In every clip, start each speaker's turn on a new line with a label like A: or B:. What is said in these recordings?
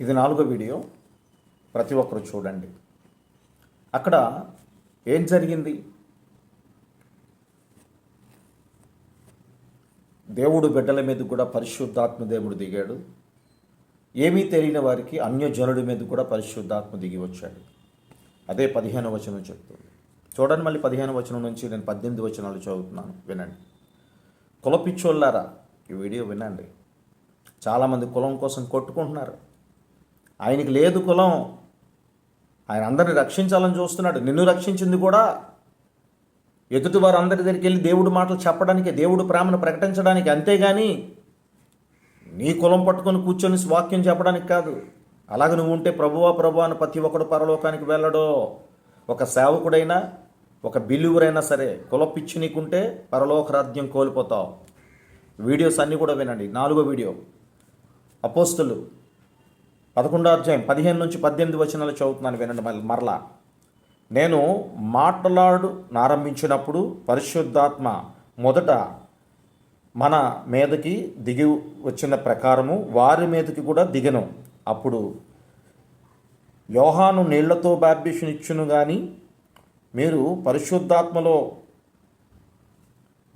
A: ఇది నాలుగో వీడియో. ప్రతి ఒక్కరు చూడండి. అక్కడ ఏం జరిగింది? దేవుడు బిడ్డల మీద కూడా పరిశుద్ధాత్మ దేవుడు దిగాడు. ఏమీ తెలియని వారికి అన్యజనుడి మీద కూడా పరిశుద్ధాత్మ దిగి వచ్చాడు. అదే పదిహేను వచనం చెప్తుంది. చూడండి మళ్ళీ పదిహేను వచనం నుంచి నేను పద్దెనిమిది వచనాలు చదువుతున్నాను. వినండి. కులపిచ్చోళ్ళారా ఈ వీడియో వినండి. చాలామంది కులం కోసం కొట్టుకుంటున్నారు. ఆయనకి లేదు కులం. ఆయన అందరిని రక్షించాలని చూస్తున్నాడు. నిన్ను రక్షించింది కూడా ఎదుటి వారందరి దగ్గరికి వెళ్ళి దేవుడు మాటలు చెప్పడానికి దేవుడు ప్రేమను ప్రకటించడానికి. అంతేగాని నీ కులం పట్టుకొని కూర్చొని వాక్యం చెప్పడానికి కాదు. అలాగ నువ్వు ఉంటే ప్రభువా ప్రభు అని ప్రతి ఒక్కడు పరలోకానికి వెళ్ళడో. ఒక సేవకుడైనా ఒక బిలీవరైనా సరే కులపిచ్చి నీకుంటే పరలోక రాజ్యం కోల్పోతావు. వీడియోస్ అన్నీ కూడా వినండి. నాలుగో వీడియో. అపోస్తులు పదకొండో అధ్యాయం పదిహేను నుంచి పద్దెనిమిది వచనాలు చదువుతున్నాను వినండి మళ్ళీ మరలా. నేను మాట్లాడు నారంభించినప్పుడు పరిశుద్ధాత్మ మొదట మన మీదకి దిగి వచ్చిన ప్రకారము వారి మీదకి కూడా దిగను. అప్పుడు యోహాను నీళ్ళతో బ్యాప్టిషన్ ఇచ్చును కానీ మీరు పరిశుద్ధాత్మలో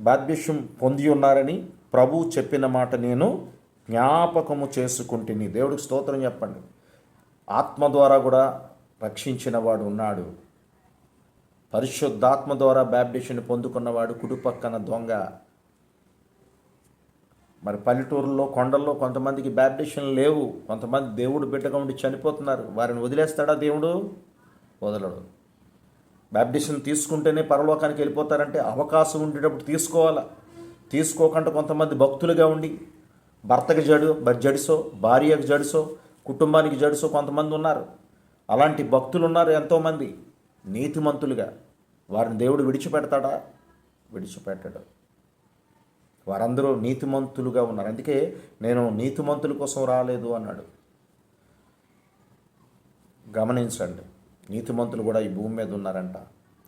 A: బాధ్యషం పొంది ఉన్నారని ప్రభు చెప్పిన మాట నేను జ్ఞాపకము చేసుకుంటుని దేవుడికి స్తోత్రం చెప్పండి. ఆత్మ ద్వారా కూడా రక్షించిన వాడు ఉన్నాడు. పరిశుద్ధాత్మ ద్వారా బ్యాప్టిషన్ పొందుకున్నవాడు కుడిపక్కన దొంగ. మరి పల్లెటూరులో కొండల్లో కొంతమందికి బ్యాప్టిషన్ లేవు. కొంతమంది దేవుడు బిడ్డగా ఉండి చనిపోతున్నారు. వారిని వదిలేస్తాడా దేవుడు? వదలడు. బ్యాప్టిషన్ తీసుకుంటేనే పరలోకానికి వెళ్ళిపోతారంటే అవకాశం ఉండేటప్పుడు తీసుకోవాలా? తీసుకోకుండా కొంతమంది భక్తులుగా ఉండి భర్తకి జడు జడిసో భార్యకు జడుసో కుటుంబానికి జడుసో కొంతమంది ఉన్నారు. అలాంటి భక్తులు ఉన్నారు ఎంతోమంది. నీతిమంతులుగా. వారిని దేవుడు విడిచిపెడతాడా? విడిచిపెట్టడు. వారందరూ నీతిమంతులుగా ఉన్నారు. అందుకే నేను నీతిమంతుల కోసం రాలేదు అన్నాడు. గమనించండి. నీతిమంతులు కూడా ఈ భూమి మీద ఉన్నారంట.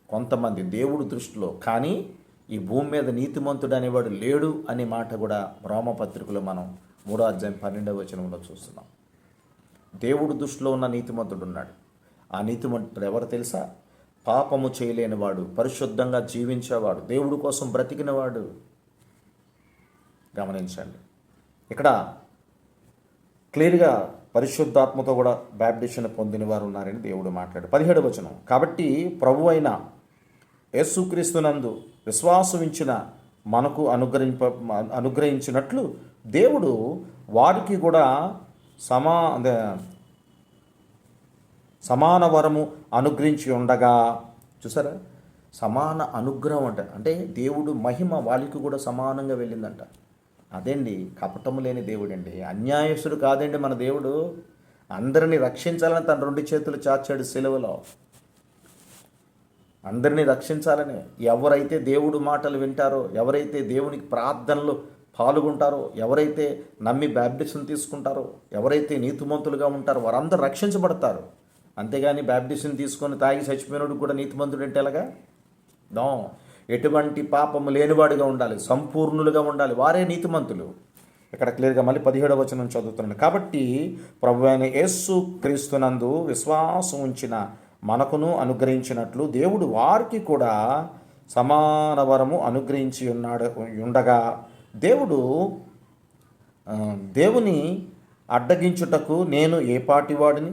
A: కొంతమంది దేవుడు దృష్టిలో. కానీ ఈ భూమి మీద నీతిమంతుడు అనేవాడు లేడు అనే మాట కూడా రోమపత్రికలో మనం మూడో అధ్యాయం పన్నెండవ వచనంలో చూస్తున్నాం. దేవుడు దృష్టిలో ఉన్న నీతిమంతుడు ఉన్నాడు. ఆ నీతిమంతుడు ఎవరు తెలుసా? పాపము చేయలేనివాడు పరిశుద్ధంగా జీవించేవాడు దేవుడి కోసం బ్రతికినవాడు. గమనించండి. ఇక్కడ క్లియర్గా పరిశుద్ధాత్మతో కూడా బ్యాప్టిషన్ పొందిన వారు ఉన్నారని దేవుడు మాట్లాడు. పదిహేడు వచనం. కాబట్టి ప్రభు అయిన యేసుక్రీస్తునందు విశ్వాసమించిన మనకు అనుగ్రహింప అనుగ్రహించినట్లు దేవుడు వారికి కూడా సమా సమాన వరము అనుగ్రహించి ఉండగా చూసారా? సమాన అనుగ్రహం అంట. అంటే దేవుడు మహిమ వాళ్ళకి కూడా సమానంగా వెళ్ళిందంట. అదేండి? కపటము లేని దేవుడండి. అన్యాయసుడు కాదండి మన దేవుడు. అందరిని రక్షించాలని తన రెండు చేతులు చాచాడు సెలవులో అందరినీ రక్షించాలని ఎవరైతే దేవుడు మాటలు వింటారో ఎవరైతే దేవునికి ప్రార్థనలు పాల్గొంటారో ఎవరైతే నమ్మి బ్యాప్టిషన్ తీసుకుంటారో ఎవరైతే నీతిమంతులుగా ఉంటారో వారందరూ రక్షించబడతారు. అంతేగాని బ్యాప్టిషన్ తీసుకొని తాగి చచ్చిపోయినోడు కూడా నీతిమంతుడు అంటే ఎలాగా? దో ఎటువంటి పాపము లేనివాడిగా ఉండాలి సంపూర్ణులుగా ఉండాలి. వారే నీతిమంతులు. ఇక్కడ క్లియర్గా మళ్ళీ పదిహేడవ వచనం చదువుతున్నాను కాబట్టి ప్రభు అయిన యేసు క్రీస్తునందు విశ్వాసం ఉంచిన మనకును అనుగ్రహించినట్లు దేవుడు వారికి కూడా సమాన వరము అనుగ్రహించి ఉన్నాడు ఉండగా దేవుడు దేవుని అడ్డగించుటకు నేను ఏ పాటివాడిని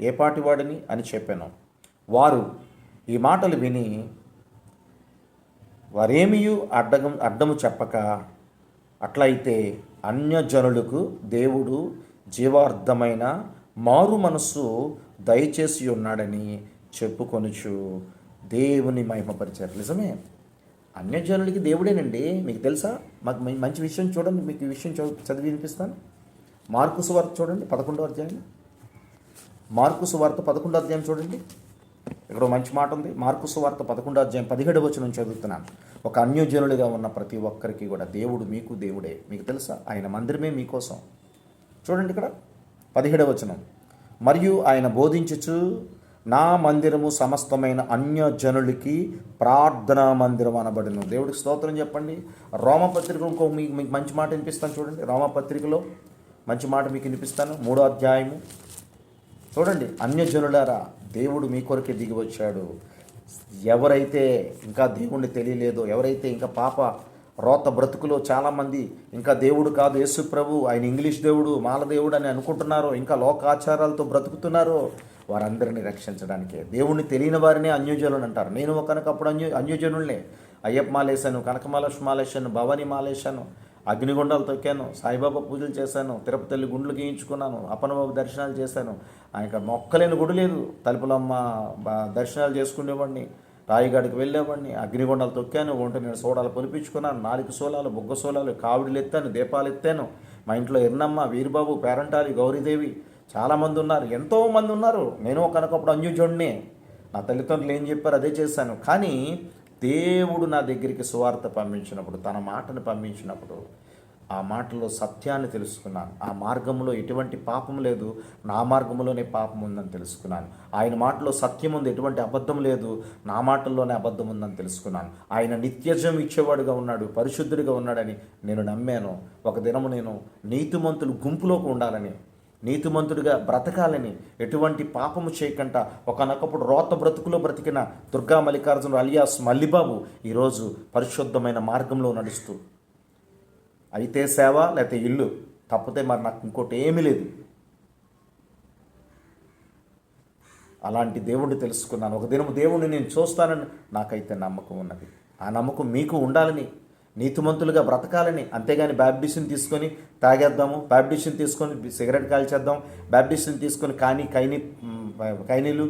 A: ఏ పాటివాడిని అని చెప్పాను. వారు ఈ మాటలు విని వారేమియు అడ్డగం అడ్డము చెప్పక అట్లయితే అన్యజనులకు దేవుడు జీవార్థమైన మారు మనస్సు దయచేసి ఉన్నాడని చెప్పుకొనుచు దేవుని మహిమపరిచారు. నిజమే. అన్యజనులకి దేవుడేనండి. మీకు తెలుసా? మాకు మంచి విషయం చూడండి. మీకు ఈ విషయం చదువు చదివి వినిపిస్తాను. మార్కు సువార్త చూడండి. పదకొండో అధ్యాయం. మార్కు సువార్త పదకొండో అధ్యాయం చూడండి. ఇక్కడ మంచి మాట ఉంది. మార్కు సువార్త పదకొండో అధ్యాయం పదిహేడు వచనం చదువుతున్నాను. ఒక అన్యజనులుగా ఉన్న ప్రతి ఒక్కరికి కూడా దేవుడు మీకు దేవుడే. మీకు తెలుసా? ఆయన మందిరమే మీకోసం. చూడండి ఇక్కడ. పదిహేడవ వచనం. మరియు ఆయన బోధించుచు నా మందిరము సమస్తమైన అన్యజనులకి ప్రార్థనా మందిరం అనబడిను. దేవుడికి స్తోత్రం చెప్పండి. రోమపత్రిక ఇంకో మీకు మీకు మంచి మాట వినిపిస్తాను చూడండి. రోమపత్రికలో మంచి మాట మీకు వినిపిస్తాను. మూడో అధ్యాయము. చూడండి. అన్యజనులారా దేవుడు మీ కొరకే దిగి వచ్చాడు. ఎవరైతే ఇంకా దేవుణ్ణి తెలియలేదో ఎవరైతే ఇంకా పాప రోత బ్రతుకులో చాలామంది ఇంకా దేవుడు కాదు యేసు ప్రభు ఆయన ఇంగ్లీష్ దేవుడు మాల దేవుడు అని అనుకుంటున్నారు ఇంకా లోకాచారాలతో బ్రతుకుతున్నారు వారందరినీ రక్షించడానికే. దేవుణ్ణి తెలియని వారిని అన్యోజనులు అంటారు. నేను ఒకనకప్పుడు అన్యో అన్యజనుల్నే అయ్యప్ప మాలేశాను కనకమాలక్ష్మి మాలేశాను భవానీ మాలేశాను అగ్నిగుండాలు తొక్కాను సాయిబాబా పూజలు చేశాను తిరుపతి గుండ్లు గీయించుకున్నాను అప్పనబాబు దర్శనాలు చేశాను. ఆయన మొక్కలేని గుడి లేదు. తలుపులమ్మ దర్శనాలు చేసుకునేవాడిని. రాయిగాడికి వెళ్ళేవాడిని అగ్నిగొండాలు తొక్కాను. ఒంటి నేను సోడాలు పొలిపించుకున్నాను. నాలుగు సోలాలు బొగ్గ సోలాలు కావిడిలు ఎత్తాను దీపాలు ఎత్తాను. మా ఇంట్లో ఎన్నమ్మ వీరబాబు పేరంటాలి గౌరీదేవి చాలామంది ఉన్నారు. ఎంతోమంది ఉన్నారు. నేను కనుకప్పుడు అంజుజోడినే నా తల్లిదండ్రులు ఏం చెప్పారు అదే చేశాను. కానీ దేవుడు నా దగ్గరికి సువార్త పంపించినప్పుడు తన మాటను పంపించినప్పుడు ఆ మాటలో సత్యాన్ని తెలుసుకున్నాను. ఆ మార్గంలో ఎటువంటి పాపం లేదు. నా మార్గంలోనే పాపం ఉందని తెలుసుకున్నాను. ఆయన మాటలో సత్యం ఉంది ఎటువంటి అబద్ధం లేదు. నా మాటల్లోనే అబద్ధం ఉందని తెలుసుకున్నాను. ఆయన నిత్యజం ఇచ్చేవాడుగా ఉన్నాడు పరిశుద్ధుడిగా ఉన్నాడని నేను నమ్మాను. ఒక దినము నేను నీతిమంతులు గుంపులోకి ఉండాలని నీతిమంతుడిగా బ్రతకాలని ఎటువంటి పాపము చేయకుండా ఒకనొకప్పుడు రోత బ్రతుకులో బ్రతికిన దుర్గా మల్లికార్జున అలియాస్ మల్లిబాబు ఈరోజు పరిశుద్ధమైన మార్గంలో నడుస్తూ అయితే సేవ లేకపోతే ఇల్లు. తప్పితే మరి నాకు ఇంకోటి ఏమీ లేదు. అలాంటి దేవుణ్ణి తెలుసుకున్నాను. ఒక దినము దేవుణ్ణి నేను చూస్తానని నాకైతే నమ్మకం ఉన్నది. ఆ నమ్మకం మీకు ఉండాలని నీతిమంతులుగా బ్రతకాలని అంతేగాని బ్యాప్టిషన్ తీసుకొని తాగేద్దాము బ్యాప్టిషన్ తీసుకొని సిగరెట్ కాల్చేద్దాం బ్యాప్టిషన్ తీసుకొని కానీ కైని కైనీలు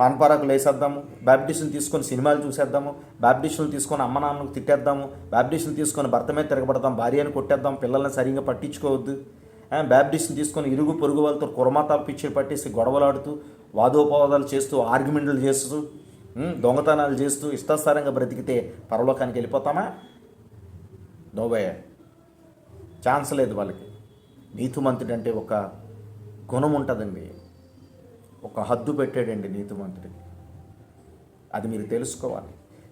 A: పాన్పరాకులు వేసేద్దాము బ్యాప్టిషన్ తీసుకొని సినిమాలు చూసేద్దాము బ్యాప్టిషన్లు తీసుకొని అమ్మ నాన్నకు తిట్టేద్దాము బ్యాప్టిషన్ తీసుకొని భర్త మీద తిరగబడదాం భార్యను కొట్టేద్దాం పిల్లల్ని సరిగ్గా పట్టించుకోవద్దు. ఆ, తీసుకొని ఇరుగు పొరుగు వాళ్ళతో కురమాతాలు పిచ్చి పట్టేసి గొడవలాడుతూ వాదోపవాదాలు చేస్తూ ఆర్గ్యుమెంట్లు చేస్తూ దొంగతనాలు చేస్తూ ఇష్టాసారంగా బ్రతికితే పరలోకానికి వెళ్ళిపోతామా? నోవే ఛాన్స్ లేదు వాళ్ళకి. నీతిమంతుడు అంటే ఒక గుణం ఉంటుందండి. ఒక హద్దు పెట్టాడండి నీతిమంతుడికి. అది మీరు తెలుసుకోవాలి.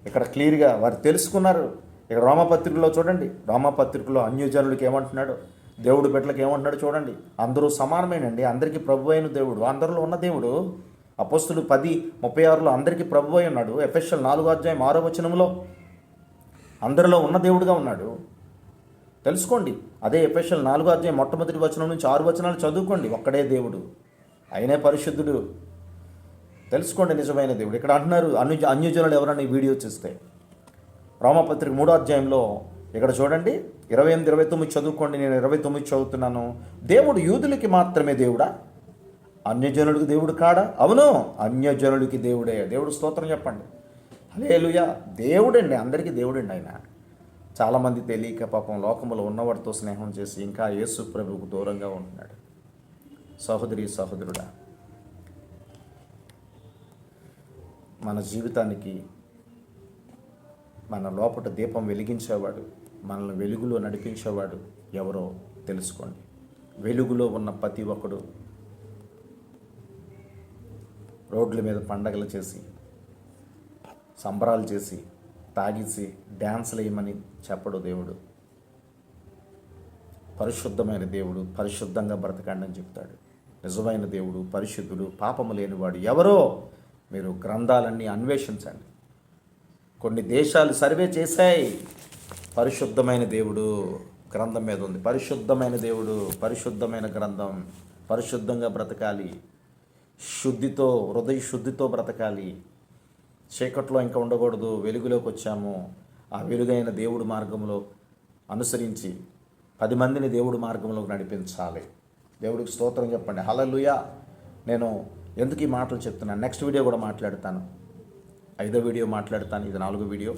A: ఇక్కడ క్లియర్గా వారు తెలుసుకున్నారు. ఇక్కడ రోమపత్రికలో చూడండి. రోమపత్రికలో అన్యజనులకి ఏమంటున్నాడు? దేవుడు బిడ్డలకు ఏమంటున్నాడు చూడండి. అందరూ సమానమేనండి. అందరికీ ప్రభు అయిన దేవుడు. అందరిలో ఉన్న దేవుడు అపోస్తులు పది ముప్పై ఆరులో అందరికీ ప్రభు అయి ఉన్నాడు. ఎఫెషల్ నాలుగో అధ్యాయం ఆరో వచనంలో అందరిలో ఉన్న దేవుడుగా ఉన్నాడు. తెలుసుకోండి. అదే ఎఫెషల్ నాలుగో అధ్యాయం మొట్టమొదటి వచనం నుంచి ఆరు వచనాలు చదువుకోండి. ఒక్కడే దేవుడు. ఆయనే పరిశుద్ధుడు. తెలుసుకోండి నిజమైన దేవుడు. ఇక్కడ అంటున్నారు అన్య అన్యజనులు ఎవరన్నా ఈ వీడియో చూస్తే. రోమపత్రిక మూడో అధ్యాయంలో ఇక్కడ చూడండి ఇరవై ఎనిమిది ఇరవై తొమ్మిది చదువుకోండి నేను ఇరవై తొమ్మిది చదువుతున్నాను. దేవుడు యూదులకి మాత్రమే దేవుడా? అన్యజనుడికి దేవుడు కాడా? అవును అన్యజనుడికి దేవుడే. దేవుడు స్తోత్రం చెప్పండి. హలేలుయా దేవుడండి అందరికీ దేవుడండి ఆయన. చాలామంది తెలియక పాపం లోకంలో ఉన్నవాడితో స్నేహం చేసి ఇంకా యేసు ప్రభువుకు దూరంగా ఉంటున్నాడు. సహోదరి సహోదరుడా మన జీవితానికి మన లోపట దీపం వెలిగించేవాడు మనల్ని వెలుగులో నడిపించేవాడు ఎవరో తెలుసుకోండి. వెలుగులో ఉన్న ప్రతి ఒక్కడు రోడ్ల మీద పండగలు చేసి సంబరాలు చేసి తాగిసి డ్యాన్సులు వేయమని చెప్పడు దేవుడు. పరిశుద్ధమైన దేవుడు పరిశుద్ధంగా బ్రతకండి అని చెప్తాడు. నిజమైన దేవుడు పరిశుద్ధుడు పాపము లేనివాడు ఎవరో మీరు గ్రంథాలన్నీ అన్వేషించండి. కొన్ని దేశాలు సర్వే చేశాయి. పరిశుద్ధమైన దేవుడు గ్రంథం మీద ఉంది. పరిశుద్ధమైన దేవుడు పరిశుద్ధమైన గ్రంథం పరిశుద్ధంగా బ్రతకాలి. శుద్ధితో హృదయ శుద్ధితో బ్రతకాలి. చీకట్లో ఇంకా ఉండకూడదు. వెలుగులోకి వచ్చాము. ఆ వెలుగైన దేవుడు మార్గంలో అనుసరించి పది మందిని దేవుడు మార్గంలోకి నడిపించాలి. దేవుడికి స్తోత్రం చెప్పండి. హలలుయా నేను ఎందుకు ఈ మాటలు చెప్తున్నాను? నెక్స్ట్ వీడియో కూడా మాట్లాడతాను. ఐదో వీడియో మాట్లాడతాను. ఇది నాలుగో వీడియో